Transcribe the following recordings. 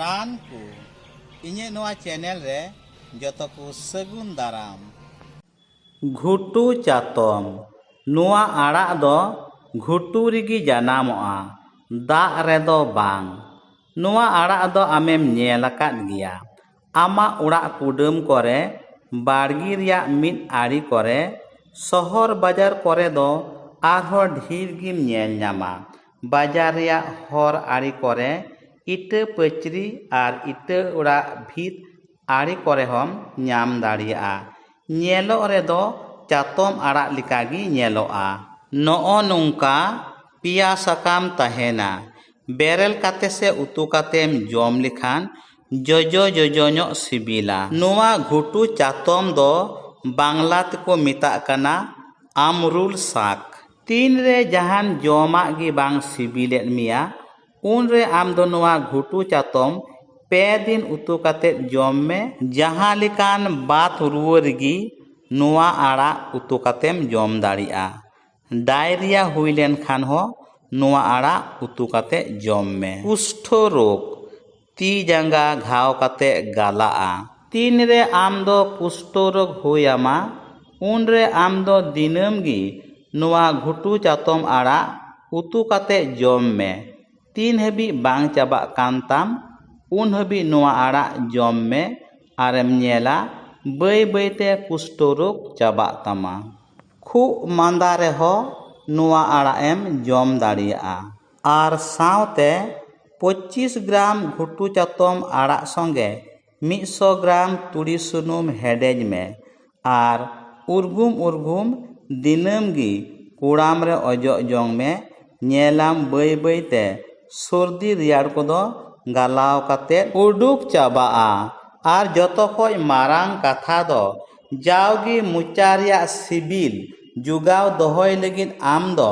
ᱨᱟᱱ ᱠᱚ ᱤᱧᱟᱹᱜ ᱱᱚᱣᱟ ᱪᱮᱱᱮᱞ ᱨᱮ ᱡᱚᱛᱚ ᱠᱚ ᱥᱟᱹᱜᱩᱱ ᱫᱟᱨᱟᱢ ᱜᱷᱩᱴᱩ ᱪᱟᱛᱚᱢ ᱱᱚᱣᱟ ᱟᱲᱟᱜ ᱫᱚ ᱜᱷᱩᱴᱩ ᱨᱮᱜᱮ ᱡᱟᱱᱟᱢᱚᱜᱼᱟ ᱫᱟᱜ ᱨᱮᱫᱚ ᱵᱟᱝ ᱱᱚᱣᱟ ᱟᱲᱟᱜ ᱫᱚ ᱟᱢᱮᱢ ᱧᱮᱞ ᱟᱠᱟᱫ ᱜᱮᱭᱟ ᱟᱢᱟᱜ ᱚᱲᱟᱜ ᱠᱩᱰᱟᱹᱢ ᱠᱚᱨᱮ ᱵᱟᱲᱜᱮ ᱨᱮᱭᱟᱜ ᱢᱤᱫ ᱟᱲᱮ ᱠᱚᱨᱮ ᱥᱚᱦᱚᱨ ᱵᱟᱡᱟᱨ ᱠᱚᱨᱮ ᱫᱚ ᱟᱨᱦᱚᱸ ᱰᱷᱮᱨ ᱜᱮᱢᱧᱮᱞ ᱧᱟᱢᱟ ᱵᱟᱡᱟᱨ ᱨᱮᱭᱟᱜ ᱦᱚᱨ ᱟᱲᱮ ᱠᱚᱨᱮ इट पचरी और इट ओड़ा भित आड़ी कोम नाम दलो चातम आड़ पिया साकाम तहेना बेरल काते से उतु जो जम लेखान जजो जजो सिबिला नुवा घुटू चातम दो बांग्ला को मिता कना अमरुल साक तीन रे जहाँ जमा गी बांग सिबिलेद मिया ᱩᱱᱨᱮ ᱟᱢ ᱫᱚ ᱱᱚᱣᱟ ᱜᱷᱩᱴᱩ ᱪᱟᱛᱚᱢ ᱯᱮ ᱫᱤᱱ ᱩᱛᱩ ᱠᱟᱛᱮᱫ ᱡᱚᱢ ᱢᱮ ᱡᱟᱦᱟᱸ ᱞᱮᱠᱟᱱ ᱵᱟᱛ ᱨᱩᱣᱟᱹ ᱨᱮᱜᱮ ᱱᱚᱣᱟ ᱟᱲᱟᱜ ᱩᱛᱩ ᱠᱟᱛᱮᱢ ᱡᱚᱢ ᱫᱟᱲᱮᱭᱟᱜᱼᱟ ᱰᱟᱭᱨᱤᱭᱟ ᱦᱩᱭ ᱞᱮᱱᱠᱷᱟᱱ ᱦᱚᱸ ᱱᱚᱣᱟ ᱟᱲᱟᱜ ᱩᱛᱩ ᱠᱟᱛᱮᱫ ᱡᱚᱢ ᱢᱮ ᱠᱩᱥᱴᱷᱚ ᱨᱳᱜᱽ ᱛᱤ ᱡᱟᱸᱜᱟ ᱜᱷᱟᱣ ᱠᱟᱛᱮᱫ ᱜᱟᱞᱟᱜᱼᱟ ᱛᱤᱱᱨᱮ ᱟᱢ ᱫᱚ ᱠᱩᱥᱴᱚ ᱨᱳᱜᱽ ᱦᱩᱭᱟᱢᱟ ᱩᱱᱨᱮ ᱟᱢ ᱫᱚ ᱫᱤᱱᱟᱹᱢ ᱜᱮ ᱱᱚᱣᱟ ᱜᱷᱩᱴᱩ ᱪᱟᱛᱚᱢ ᱟᱲᱟᱜ ᱩᱛᱩ ᱠᱟᱛᱮᱫ ᱡᱚᱢ ᱢᱮ तीन हाँ तम उन हाँ आड़ जम मे और नेला बै बैते कुष्ठ रोग चाबा खूब मंदा रेहम जम दाते पचिस ग्राम घुटू चातम आड़ संगे मिशो ग्राम तुड़ी सुनुम हेडेज में। और उर्गुम उर्गुम दिनम गी कुड़ाम रे अजो जोंग में नेलाम बै बैते ᱥᱚᱨᱫᱤ ᱨᱮᱭᱟᱲ ᱠᱚᱫᱚ ᱜᱟᱞᱟᱣ ᱠᱟᱛᱮᱫ ᱩᱰᱩᱠ ᱪᱟᱵᱟᱜᱼᱟ ᱟᱨ ᱡᱚᱛᱚ ᱠᱷᱚᱡ ᱢᱟᱨᱟᱝ ᱠᱟᱛᱷᱟ ᱫᱚ ᱡᱟᱣᱜᱮ ᱢᱚᱪᱟ ᱨᱮᱭᱟᱜ ᱥᱤᱵᱤᱞ ᱡᱚᱜᱟᱣ ᱫᱚᱦᱚᱭ ᱞᱟᱹᱜᱤᱫ ᱟᱢ ᱫᱚ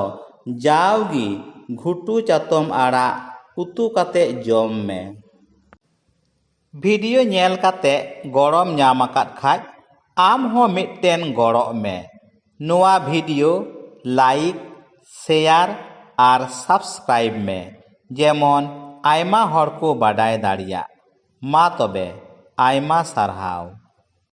ᱡᱟᱣᱜᱮ ᱜᱷᱩᱴᱩ ᱪᱟᱛᱚᱢ ᱟᱲᱟᱜ ᱩᱛᱩ ᱠᱟᱛᱮᱫ ᱡᱚᱢ ᱢᱮ ᱵᱷᱤᱰᱤᱭᱳ ᱧᱮᱞ ᱠᱟᱛᱮᱫ ᱜᱚᱲᱚᱢ ᱧᱟᱢ ᱟᱠᱟᱫ ᱠᱷᱟᱡ ᱟᱢ ᱦᱚᱸ ᱢᱤᱫᱴᱮᱱ ᱜᱚᱲᱚᱜ ᱢᱮ ᱱᱚᱣᱟ ᱵᱷᱤᱰᱤᱭᱳ ᱞᱟᱭᱤᱠ ᱥᱮᱭᱟᱨ ᱟᱨ ᱥᱟᱵᱥᱠᱨᱟᱭᱤᱵ ᱢᱮ ᱡᱮᱢᱚᱱ ᱟᱭᱢᱟ ᱦᱚᱲ ᱠᱚ ᱵᱟᱰᱟᱭ ᱫᱟᱲᱮᱭᱟᱜ ᱢᱟ ᱛᱚᱵᱮ ᱟᱭᱢᱟ ᱥᱟᱨᱦᱟᱣ